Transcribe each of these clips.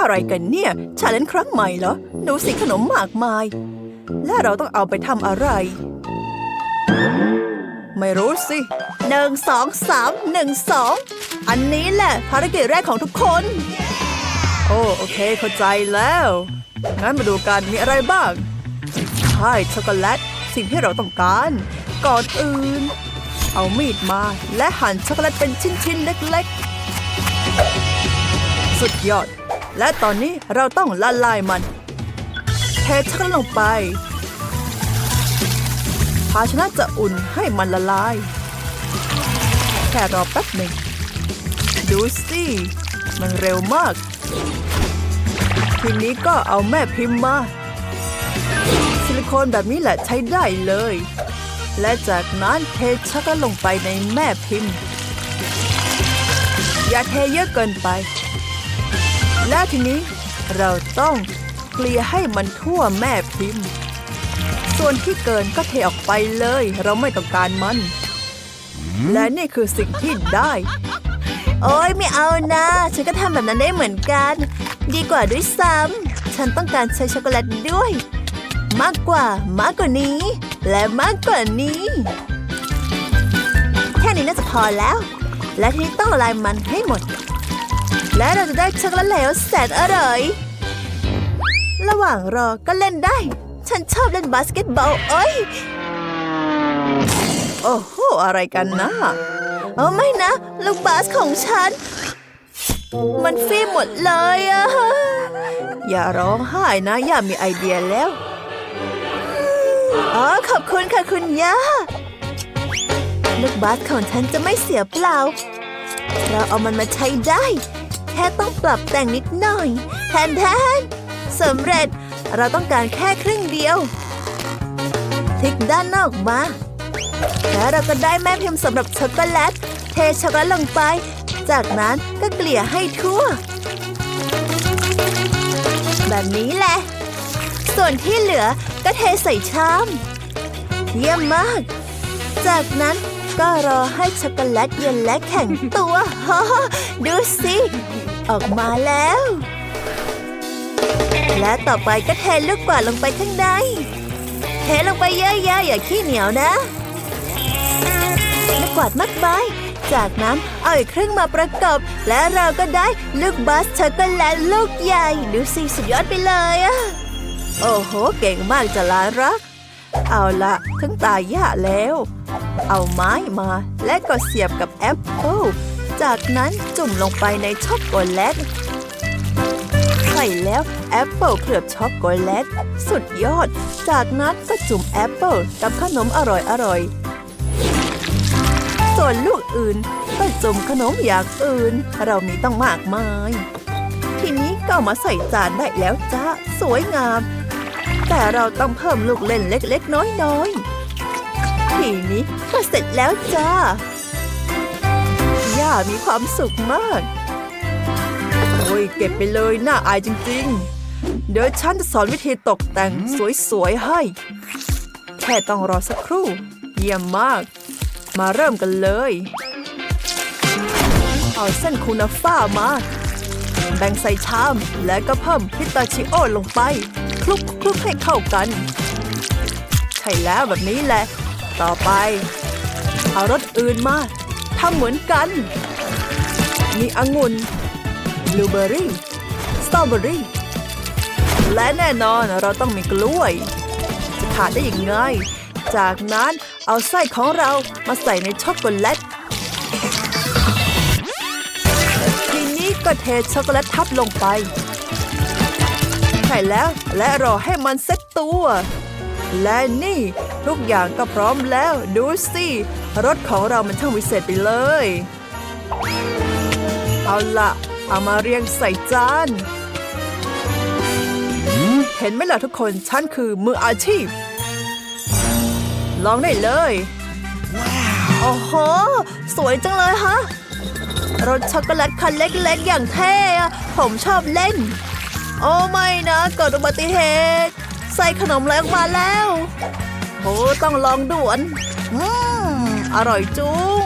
อะไรกันเนี่ยชาเลนจ์ครั้งใหม่เหรอดูสิขนมมากมาย และเราต้องเอาไปทำอะไร ไม่รู้สิหนึ่งสองสามหนึ่งสองอันนี้แหละภารกิจแรกของทุกคน โอ้โอเคเข้าใจแล้ว งั้นมาดูกันมีอะไรบ้างใช่ช็อกโกแลตสิ่งที่เราต้องการ ก่อนอื่น เอามีดมาและหั่นช็อกโกแลตเป็นชิ้นๆเล็กๆ สุดยอด และตอนนี้เราต้องละลายมันเทช็อกโกแลตลงไป ภาชนะจะอุ่นให้มันละลาย แค่รอแป๊บหนึ่ง ดูสิ มันเร็วมาก ทีนี้ก็เอาแม่พิมพ์มาซิลิโคนแบบนี้แหละใช้ได้เลย และจากนั้นเทช็อกโกแลตลงไปในแม่พิมพ์ อย่าเทเยอะเกินไป และทีนี้เราต้องเกลี่ยให้มันทั่วแม่พิมพ์ ส่วนที่เกินก็เทออกไปเลย เราไม่ต้องการมัน และนี่คือสิ่งที่ได้ โอ้ยไม่เอานะ ฉันก็ทำแบบนั้นได้เหมือนกัน ดีกว่าด้วยซ้ำฉันต้องการใช้ช็อกโกแลตด้วย มากกว่ามากกว่านี้ และมากกว่านี้แค่นี้น่าจะพอแล้ว และทีนี้ต้องละลายมันให้หมด และเราจะได้ช็อกโกแลตเหลวแสนอร่อย ระหว่างรอก็เล่นได้ ฉันชอบเล่นบาสเกตบอลเอ้ย โอ้โห อะไรกันนะเออไม่นะ ลูกบาสของฉัน มันฟีหมดเลยอะอย่าร้องไห้นะ อย่ามีไอเดียแล้วอ๋อขอบคุณค่ะคุณย่าลูกบาสของฉันจะไม่เสียเปล่า เราเอามันมาใช้ได้ ค่ต้องปรับแต่งนิดหน่อยแทนแทนสำเร็จเราต้องการแค่ครึ่งเดียวพลิกด้านนอกมา แล้วเราก็ได้แม่พิมพ์สำหรับช็อกโกแลต เทช็อกโกแลตลงไป จากนั้นก็เกลี่ยให้ทั่ว แบบนี้แหละ ส่วนที่เหลือก็เทใส่ชาม เยี่ยมมาก จากนั้นก็รอให้ช็อกโกแลตเย็นและแข็งตัว ดูสิ ออกมาแล้ว และต่อไปก็เทลูกกวาดลงไปข้างใน เทลงไปเยอะๆอย่าขี้เหนียวนะลูกกวาดมากมายจากนั้นเอาอีกครึ่งมาประกบและเราก็ได้ลูกบัสช็อกโกแลตลูกใหญ่ ดูสิสุดยอดไปเลยอะโอ้โห เก่งมากจะลารัก เอาละถึงตายย่าแล้ว เอาไม้มาและก็เสียบกับแอปเปิล จากนั้นจุ่มลงไปในช็อกโกแลต ใส่แล้วแอปเปิลเคลือบช็อกโกแลต สุดยอด จากนั้นก็จุ่มแอปเปิลกับขนมอร่อยๆส่วนลูกอื่นก็จุ่มขนมอย่างอื่น เรามีต้องมากมาย ทีนี้ก็มาใส่จานได้แล้วจ้าสวยงาม แต่เราต้องเพิ่มลูกเล่นเล็กๆ น้อยๆ ทีนี้ก็เสร็จแล้วจ้าามีความสุขมาก โอ้ยเก็บไปเลยน่าอายจริงๆ เดี๋ยวฉันจะสอนวิธีตกแต่งสวยๆให้ แค่ต้องรอสักครู่ เยี่ยมมาก มาเริ่มกันเลย เอาเส้นคูนาฟ้ามา แบ่งใส่ชามแล้วก็เพิ่มพิสตาชิโอลงไป คลุกคลุกให้เข้ากัน ใช่แล้วแบบนี้แหละ ต่อไป เอารสอื่นมา ทำเหมือนกัน มีองุ่นบลูเบอร์รี่ สตรอเบอร์รี่ และแน่นอนเราต้องมีกล้วยจะขาดได้อยังไง จากนั้นเอาไส้ของเรามาใส่ในช็อกโกแลต ทีนี้ก็เทช็อกโกแลตทับลงไป ใช่แล้วและรอให้มันเซ็ตตัว และนี่ทุกอย่างก็พร้อมแล้วดูสิรถของเรามันช่างวิเศษไปเลย เอาละเอามาเรียงใส่จาน เห็นไหมล่ะทุกคน ฉันคือมืออาชีพ ลองได้เลยโอ้โห สวยจังเลยฮะ รถช็อกโกแลตคันเล็กๆ อย่างเท่อะผมชอบเล่น โอ้ไม่นะเกิดอุบัติเหตุ ใส่ขนมอะไรออกมาแล้ว โอ้ต้องลองด่วนอืมอร่อยจุ้ง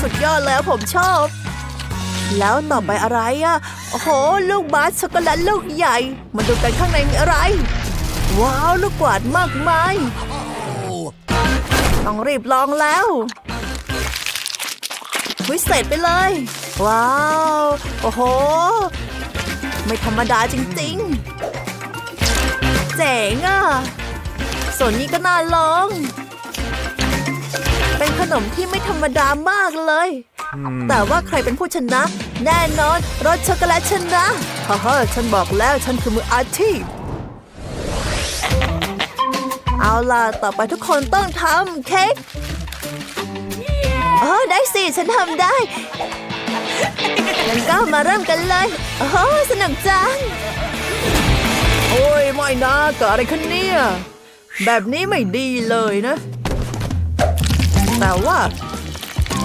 สุดยอดแล้วผมชอบ แล้วต่อไปอะไรอะโอ้โห ลูกบาสช็อกโกแลตลูกใหญ่ มาดูกันข้างในมีอะไร ว้าว ลูกกวาดมากมาย ต้องรีบลองแล้ววิเศษไปเลย ว้าว โอ้โห ไม่ธรรมดาจริงๆ เจ๋งอะ ส่วนนี้ก็น่าลอง เป็นขนมที่ไม่ธรรมดามากเลย แต่ว่าใครเป็นผู้ชนะ แน่นอนรสช็อกโกแลตชนะฮ่าฮ่าฉันบอกแล้วฉันคือมืออาชีพเอาล่ะ ต่อไปทุกคนต้องทำเค้กเออได้สิ ฉันทำได้งั้นก็มาเริ่มกันเลย โอ้โหสนุกจัง โอ้ย ไม่นะเกิดอะไรขึ้นเนี่ย แบบนี้ไม่ดีเลยนะ แต่ว่า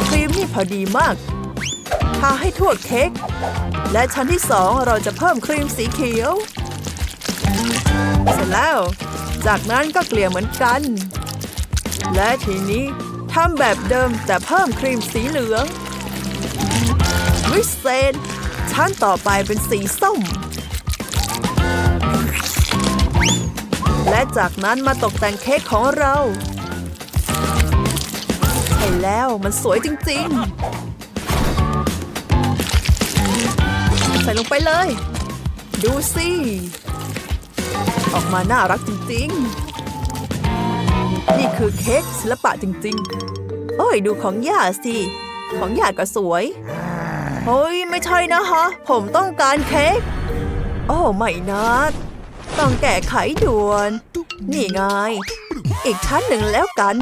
ครีมนี่พอดีมากทาให้ทั่วเค้ก และชั้นที่สองเราจะเพิ่มครีมสีเขียว เสร็จแล้ว จากนั้นก็เกลี่ยเหมือนกัน และทีนี้ทำแบบเดิมแต่เพิ่มครีมสีเหลือง วิเศษชั้นต่อไปเป็นสีส้ม และจากนั้นมาตกแต่งเค้กของเราใช่แล้วมันสวยจริง ๆ ใส่ลงไปเลย ดูสิ ออกมาน่ารักจริง ๆ นี่คือเค้กศิลปะจริง ๆ โอ้ยดูของย่าสิ ของย่าก็สวยเฮ้ย ไม่ใช่นะฮะผมต้องการเค้ก โอ้ ไม่นะ ต้องแก้ไขด่วน นี่ไง อีกชั้นหนึ่งแล้วกัน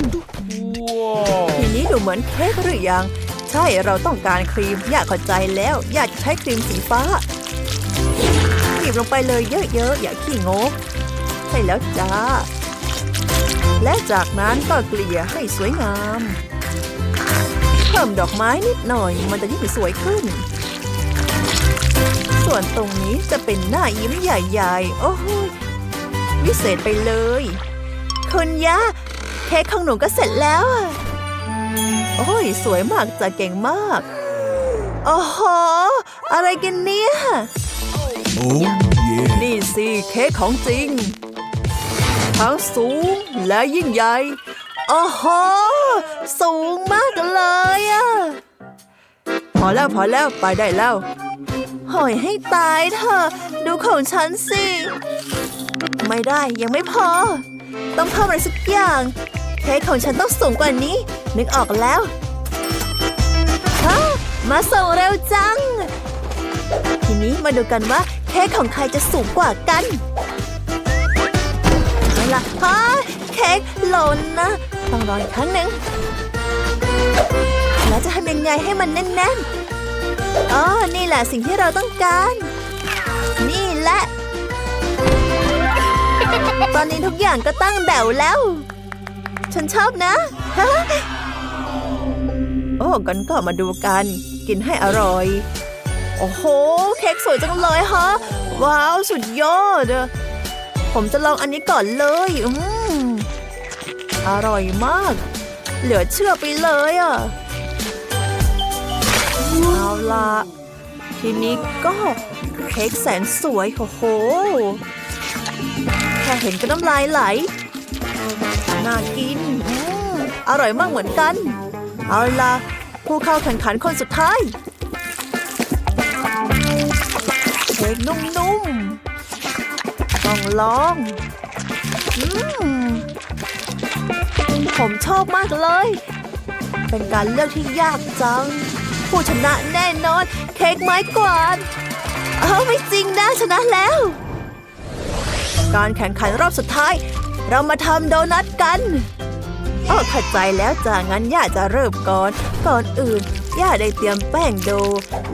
ทีนี้ดูเหมือนเค้กหรือยัง ใช่เราต้องการครีมอยากเข้าใจแล้ว อยากจะใช้ครีมสีฟ้าหยิบลงไปเลยเยอะๆ อย่าขี้งก ใช่แล้วจ้า และจากนั้นก็เกลี่ยให้สวยงามเพิ่มดอกไม้นิดหน่อย มันจะยิ่งสวยขึ้น ส่วนตรงนี้จะเป็นหน้ายิ้มใหญ่ ๆ โอ้โห วิเศษไปเลย คุณย่าเค้กของหนูก็เสร็จแล้วอะโอ้ย สวยมากจะเก่งมาก โอ้โห อะไรกันเนี่ย Oh yeah. นี่สิเค้กของจริง ทั้งสูงและยิ่งใหญ่ โอ้โห สูงมากเลยอะพอแล้วพอแล้วไปได้แล้วหอยให้ตายเถอะ ดูของฉันสิ ไม่ได้ยังไม่พอ ต้องเพิ่มอะไรสักอย่าง เค้กของฉันต้องสูงกว่านี้ นึกออกแล้วฮะมาส่งเร็วจัง ทีนี้มาดูกันว่าเค้กของใครจะสูงกว่ากันเอาล่ะฮะเค้กหล่นนะ ต้องรออีกครั้งหนึ่งแล้วจะทำยังไงให้มันแน่นๆอ๋อนี่แหละสิ่งที่เราต้องการ นี่แหละ ตอนนี้ทุกอย่างก็ตั้งแถวแล้ว ฉันชอบนะฮะโอ้กันก็มาดูกัน กินให้อร่อย โอ้โห เค้กสวยจังเลยฮะ ว้าว สุดยอดอผมจะลองอันนี้ก่อนเลย อืม อร่อยมาก เหลือเชื่อไปเลยอะเอาละทีนี้ก็เค้กแสนสวย โอ้โห ค่เห็นก็น้ำลายไหล น่ากิน อร่อยมากเหมือนกัน เอาล่ะ ผู้เข้าแข่งขันคนสุดท้ายเค้กนุ่มๆ ต้องลองอืมผมชอบมากเลย เป็นการเลือกที่ยากจัง ผู้ชนะแน่นอน เค้กไม้กวาด เอาไม่จริงนะชนะแล้ว การแข่งขันรอบสุดท้าย เรามาทำโดนัทกันอ้อเข้าใจแล้วจ้างั้นย่าจะเริ่มก่อน ก่อนอื่น ย่าได้เตรียมแป้งโด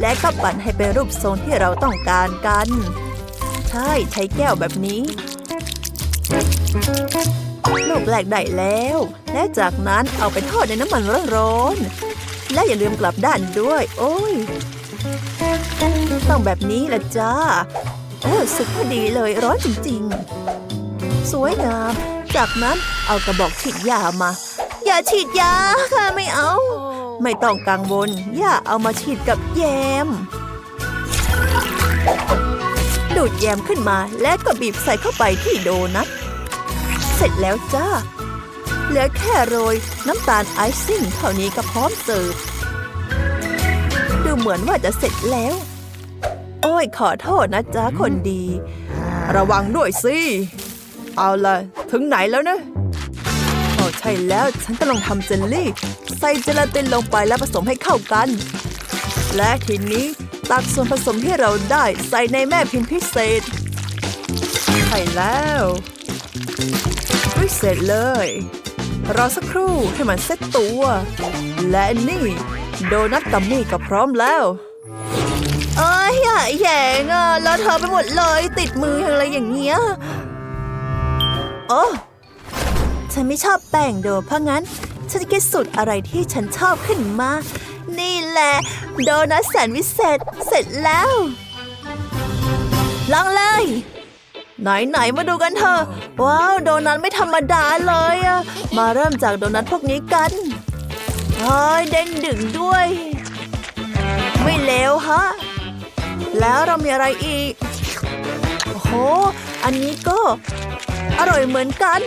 และก็ปั่นให้เป็นรูปทรงที่เราต้องการกัน ใช่ใช้แก้วแบบนี้ ลูกแรกได้แล้ว และจากนั้นเอาไปทอดในน้ำมันร้อนๆและอย่าลืมกลับด้านด้วย โอ้ยต้องแบบนี้ละจ้า โอ้สุกพอดีเลยร้อนจริงๆ สวยงาม จากนั้นเอากระบอกฉีดยามา อย่าฉีดยาค่ะไม่เอา ไม่ต้องกังวลย่าเอามาฉีดกับแยม ดูดแยมขึ้นมาและก็บีบใส่เข้าไปที่โดนัทเสร็จแล้วจ้าเหลือแค่โรยน้ำตาลไอซิ่งเท่านี้ก็พร้อมเสิร์ฟดูเหมือนว่าจะเสร็จแล้ว โอ้ยขอโทษนะจ๊ะคนดี ระวังด้วยสิ เอาละถึงไหนแล้วนะโอ้ใช่แล้วฉันกำลังทำเจลลี่ ใส่เจลาตินลงไปแล้วผสมให้เข้ากัน และทีนี้ตักส่วนผสมที่เราได้ใส่ในแม่พิมพ์พิเศษใช่แล้ววิเศษเลย รอสักครู่ให้มันเซ็ตตัว และนี่ โดนัทกัมมี่ก็พร้อมแล้วเอ้ยอย่า แยงอะแล้วเธอไปหมดเลย ติดมืออะไรอย่างเงี้ยโอ้ฉันไม่ชอบแป้งโดเพราะงั้น ฉันจะคิดสูตรอะไรที่ฉันชอบขึ้นมา นี่แหละ โดนัทแสนวิเศษเสร็จแล้วลองเลย ไหนไหนมาดูกันเถอะ ว้าว โดนัทไม่ธรรมดาเลยอะมาเริ่มจากโดนัทพวกนี้กันเฮ้ยเด้งดึงด้วย ไม่เลวฮะ แล้วเรามีอะไรอีก โอ้โห อันนี้ก็ อร่อยเหมือนกัน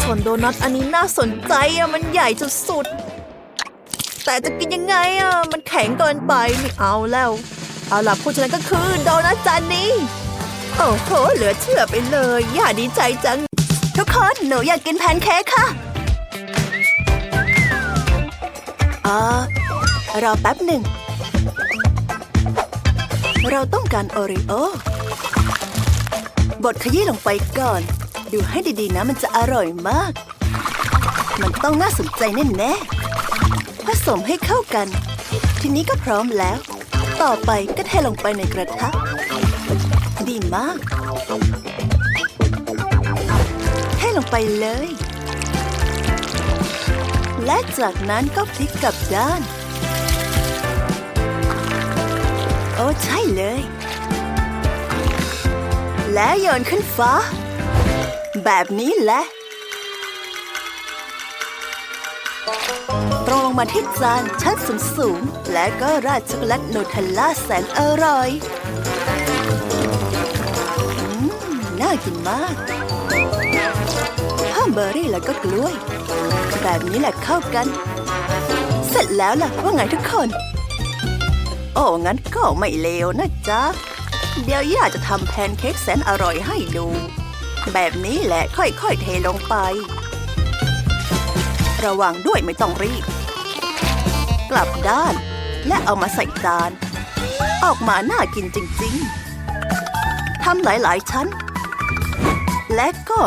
ส่วนโดนัทอันนี้น่าสนใจอะมันใหญ่สุดๆ แต่จะกินยังไงอะมันแข็งเกินไปไม่เอาแล้ว เอาล่ะผู้ชนะก็คือโดนัทจานนี้ โอ้โห เหลือเชื่อไปเลย อย่าดีใจจัง ทุกคนหนูอยากกินแพนเค้กค่ะอ่ารอแป๊บหนึ่ง เราต้องการโอริโอบดขยี้ลงไปก่อน ดูให้ดีๆนะมันจะอร่อยมาก มันต้องน่าสนใจแน่ๆผสมให้เข้ากัน ทีนี้ก็พร้อมแล้ว ต่อไปก็เทลงไปในกระทะ ดีมาก เทลงไปเลย และจากนั้นก็พลิกกลับด้าน โอ้ใช่เลย และโยนขึ้นฟ้า แบบนี้แหละ ตรงลงมาที่จานชั้นสูงสูง และก็ราดช็อกโกแลตโนเทลล่าแสนอร่อยอืมน่ากินมากเพิ่มเบอร์รี่แล้วก็กล้วย แบบนี้แหละเข้ากัน เสร็จแล้วล่ะว่าไงทุกคน อ้งั้นก็ไม่เลวนะจ๊ะ เดี๋ยวย่าจะทำแพนเค้กแสนอร่อยให้ดู แบบนี้แหละค่อยๆเทลงไป ระวังด้วยไม่ต้องรีบ กลับด้านและเอามาใส่จาน ออกมาน่ากินจริงๆทำหลายๆชั้น และก็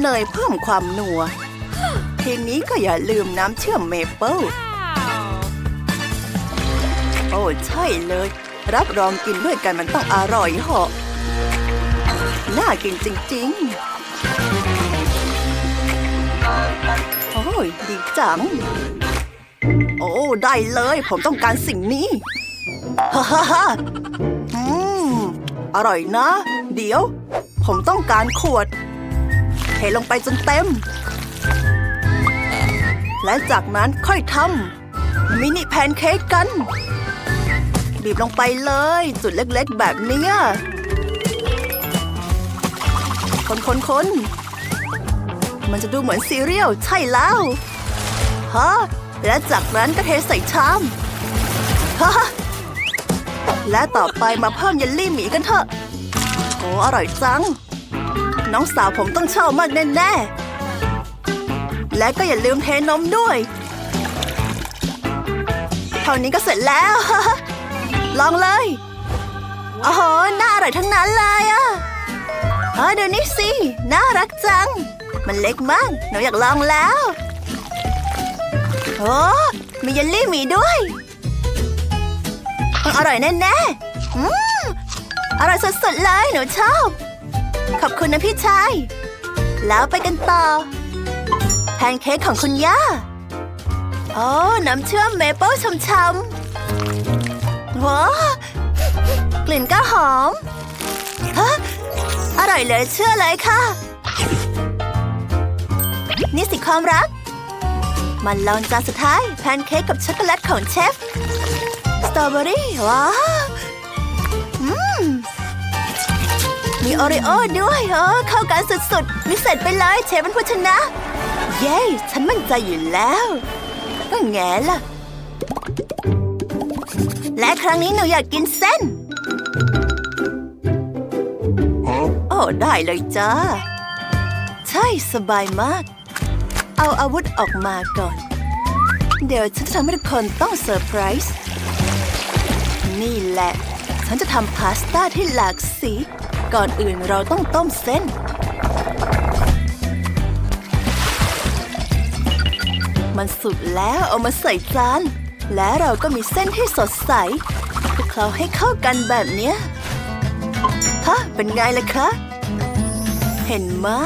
เนยเพิ่มความนัวทีนี้ก็อย่าลืมน้ำเชื่อมเมเปิล โอ้ใช่เลย รับรองกินด้วยกันมันต้องอร่อยเหาะน่ากินจริงๆ โอ้ยดีจัง โอ้ได้เลย ผมต้องการสิ่งนี้ ฮ่าฮ่าฮ่าอืมอร่อยนะ เดี๋ยว ผมต้องการขวด เทลงไปจนเต็ม และจากนั้นค่อยทำมินิแพนเค้กกัน บีบลงไปเลย จุดเล็กๆ แบบนี้คนคนคนมันจะดูเหมือนซีเรียลใช่แล้วฮะและจากนั้นก็เทใส่ชามฮะและต่อไปมาเพิ่มเยลลี่หมีกันเถอะโอ้อร่อยจัง น้องสาวผมต้องชอบมากแน่ๆ และก็อย่าลืมเทนมด้วย เท่านี้ก็เสร็จแล้ว ลองเลยโอ้โหน่าอร่อยทั้งนั้นเลยอะเออดูนี่สิ น่ารักจัง มันเล็กมาก หนูอยากลองแล้วโอ้มีเยลลี่หมีด้วยอร่อยแน่ๆอืมอร่อยสุดๆเลย หนูชอบ ขอบคุณนะพี่ชาย แล้วไปกันต่อ แพนเค้กของคุณย่า โอ้ น้ำเชื่อมเมเปิลช่ำๆ ว้ากลิ่นก็หอมฮะอร่อยเหลยเชื่อเลยค่ะ นี่สิความรัก มันลองจานสุดท้ายแพนเค้กกับช็อกโกแลตของเชฟ สตรอเบอรี่ว้าอืมมีโอริโอ้ด้วยเออเข้ากันสุดๆ วิเศษไปเลยเชฟเป็นผู้ชนะ เย้ ฉันมั่นใจอยู่แล้วก็แง่ล่ะ และครั้งนี้หนูอยากกินเส้น Huh? โอ้ได้เลยจ้า ใช่สบายมาก เอาอาวุธออกมาก่อน เดี๋ยวฉันจะทำให้ทุกคนต้องเซอร์ไพรส์ นี่แหละ ฉันจะทำพาสต้าที่หลากสี ก่อนอื่นเราต้องต้มเส้นมันสุกแล้วเอามาใส่จาน และเราก็มีเส้นที่สดใสคลุกเคล้าให้เข้ากันแบบเนี้ยฮะเป็นไงล่ะคะ เห็นมา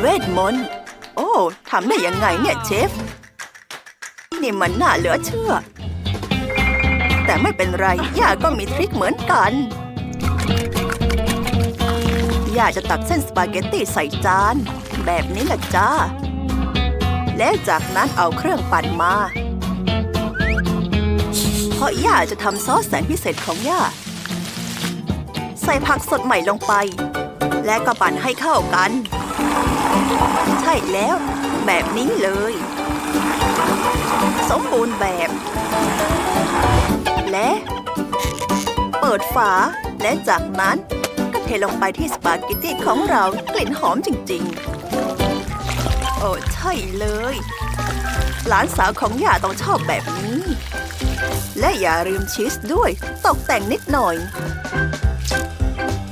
เวทมนต์โอ้ทำได้ยังไงเนี่ยเชฟ นี่มันน่าเหลือเชื่อ แต่ไม่เป็นไรย่าก็มีทริคเหมือนกันย่าจะตักเส้นสปาเกตตี้ใส่จาน แบบนี้แหละจ้า และจากนั้นเอาเครื่องปั่นมา เพราะย่าจะทำซอสแสนพิเศษของย่า ใส่ผักสดใหม่ลงไป และก็ปั่นให้เข้ากัน ใช่แล้ว แบบนี้เลย สมบูรณ์แบบ และ เปิดฝาและจากนั้นก็เทลงไปที่สปาเกตตี้ของเรากลิ่นหอมจริงๆ โอ้ใช่เลย หลานสาวของย่าต้องชอบแบบนี้ และอย่าลืมชีสด้วย ตกแต่งนิดหน่อย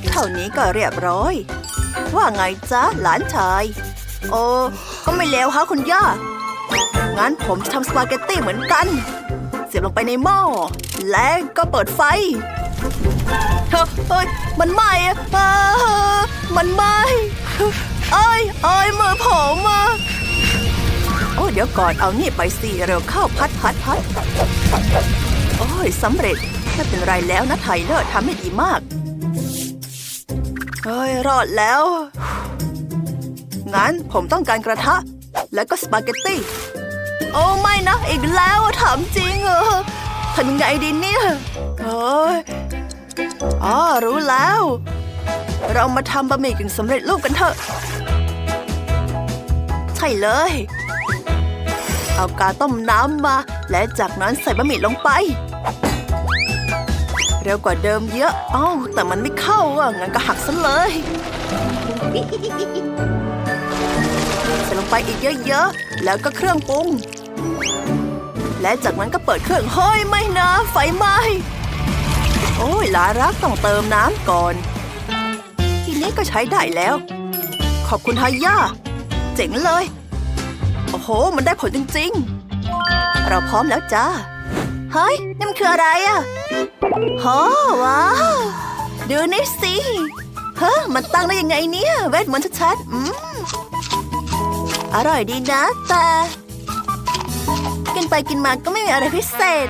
เท่านี้ก็เรียบร้อย ว่าไงจ๊ะหลานชาย โอ้ก็ไม่เลวฮะคุณย่า งั้นผมจะทำสปาเกตตี้เหมือนกัน เสียบลงไปในหม้อ และก็เปิดไฟเฮ้ยมันไหม้อะอ่ามันไหม้เอ้ยเอ้ยมือผมอะโอ้เดี๋ยวก่อนเอานี่ไปสิเร็วเข้าพัดพัดพัด โอ้ยสำเร็จไม่เป็นไรแล้วนะไทเลอร์ทำได้ดีมากเฮ้ยรอดแล้ว งั้นผมต้องการกระทะ แล้วก็สปาเกตตี้ โอ้ไม่นะ อีกแล้วถามจริงเหรอทำยังไงดีเนี่ยเฮ้ยอ๋อรู้แล้ว เรามาทำบะหมี่กึ่งสำเร็จรูปกันเถอะ ใช่เลย เอากาต้มน้ำมา และจากนั้นใส่บะหมี่ลงไป เร็วกว่าเดิมเยอะเอ้าแต่มันไม่เข้าอะงั้นก็หักซะเลยใส่ลงไปอีกเยอะๆแล้วก็เครื่องปรุง และจากนั้นก็เปิดเครื่องเฮ้ยไม่นะไฟไหม้โอ้ยลารักต้องเติมน้ำก่อน ทีนี้ก็ใช้ได้แล้ว ขอบคุณฮายาเจ๋งเลย โอ้โห มันได้ผลจริงๆ เราพร้อมแล้วจ้า เฮ้ยนี่มันคืออะไรอะโหว้าวดูนี่สิเฮ้มันตั้งได้ยังไงเนี่ยเวทมนต์ชัดๆอืมอร่อยดีนะ แต่กินไปกินมาก็ไม่มีอะไรพิเศษ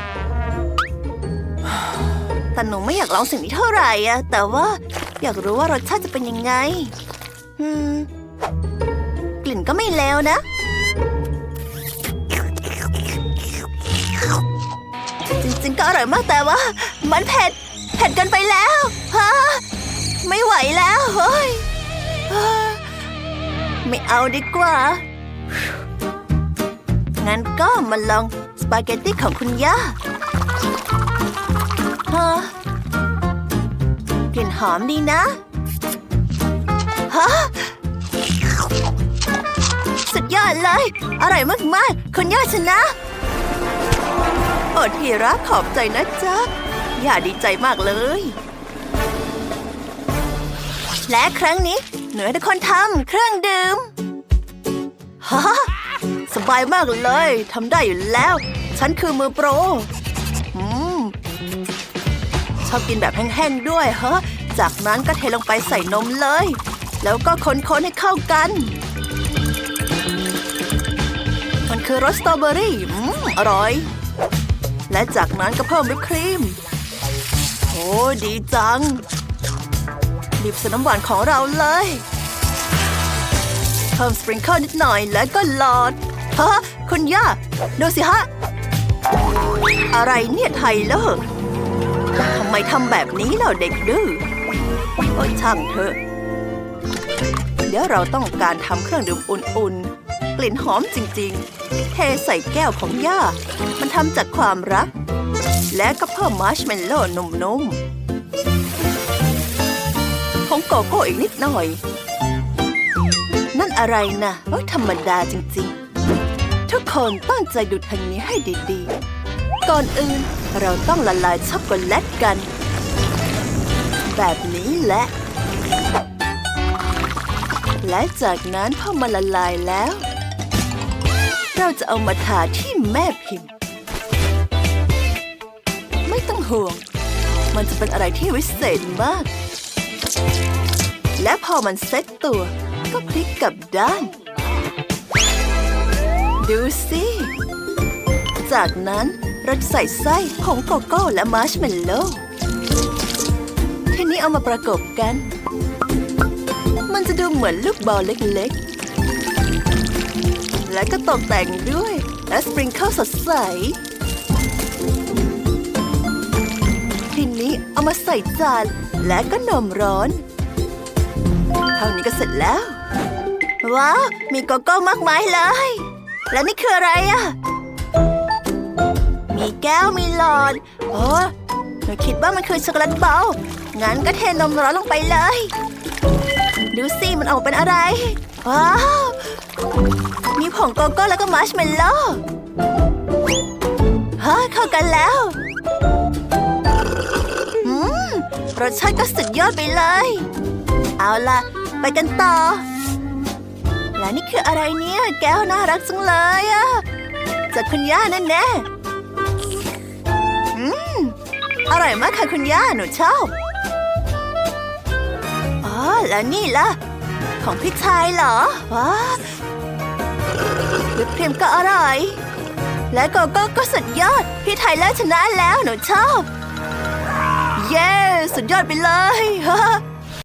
แต่หนูไม่อยากลองสิ่งนี้เท่าไหร่อะแต่ว่าอยากรู้ว่ารสชาติจะเป็นยังไง อืม กลิ่นก็ไม่เลวนะ จริงๆก็อร่อยมากแต่ว่า มันเผ็ดเผ็ดเกันไปแล้วฮะไม่ไหวแล้วเฮ้ยไม่เอาดีกว่า งั้นก็มาลองสปาเกตตี้ของคุณย่าฮะกลิ่นหอมดีนะฮะสุดยอดเลย อร่อยมากๆ คุณย่าชนะ โอทีรักขอบใจนะจ๊ะ อย่าดีใจมากเลย และครั้งนี้หนูให้ทุกคนทำเครื่องดื่มฮะสบายมากเลยทำได้อยู่แล้ว ฉันคือมือโปรอืมชอบกินแบบแห้งๆด้วยฮะจากนั้นก็เทลงไปใส่นมเลย แล้วก็คนๆให้เข้ากัน มันคือรสสตรอเบอรี่อืมอร่อย และจากนั้นก็เพิ่มวิปครีม โอ้ดีจัง บีบส่น้ำหวานของเราเลย เพิ่มสปริงเกิลนิดหน่อยแล้วก็หลอดฮะคุณย่าดูสิฮะ อะไรเนี่ยไทเลอร์ทำไมทำแบบนี้ล่ะเด็กดื้อโอ้ช่างเถอะ เดี๋ยวเราต้องการทำเครื่องดื่มอุ่นๆ กลิ่นหอมจริงๆ เทใส่แก้วของย่า มันทำจากความรัก และก็เพิ่มมาร์ชเมลโล่นุ่มๆผงโกโก้อีกนิดหน่อย นั่นอะไรนะโอ้ธรรมดาจริงๆ ทุกคนตั้งใจดูทางนี้ให้ดีๆ ก่อนอื่นเราต้องละลายช็อกโกแลตกัน แบบนี้แหละและจากนั้นพอมันละลายแล้ว เราจะเอามาทาที่แม่พิมพ์ ไม่ต้องห่วง มันจะเป็นอะไรที่วิเศษมาก และพอมันเซ็ตตัว ก็พลิกกลับด้าน ดูสิ จากนั้นเราจะใส่ไส้ผงโกโก้และมาร์ชเมลโล่ทีนี้เอามาประกบกัน มันจะดูเหมือนลูกบอลเล็กๆ และก็ตกแต่งด้วย และสปริงเกิลสดใสทีนี้เอามาใส่จานและก็นมร้อน เท่านี้ก็เสร็จแล้ว ว้าว มีโกโก้มากมายเลย แล้วนี่คืออะไรอะมีแก้วมีหลอดโอ้หนูคิดว่ามันคือช็อกโกแลตเบางั้นก็เทนมร้อนลงไปเลย ดูสิมันออกเป็นอะไร ว้าว มีผงโกโก้แล้วก็มาร์ชเมลโล่เฮ้ยเข้ากันแล้วอืมรสชาติก็สุดยอดไปเลย เอาล่ะ ไปกันต่อ และนี่คืออะไรเนี่ย แก้วน่ารักจังเลยอะจากคุณย่าแน่แน่อืมอร่อยมากค่ะคุณย่าหนูชอบอ๋อแล้วนี่ล่ะ ของพี่ชายเหรอว้า วิปครีมก็อร่อย และโกโก้ก็สุดยอด พี่ไทยแล้วชนะแล้วหนูชอบ เย้ สุดยอดไปเลย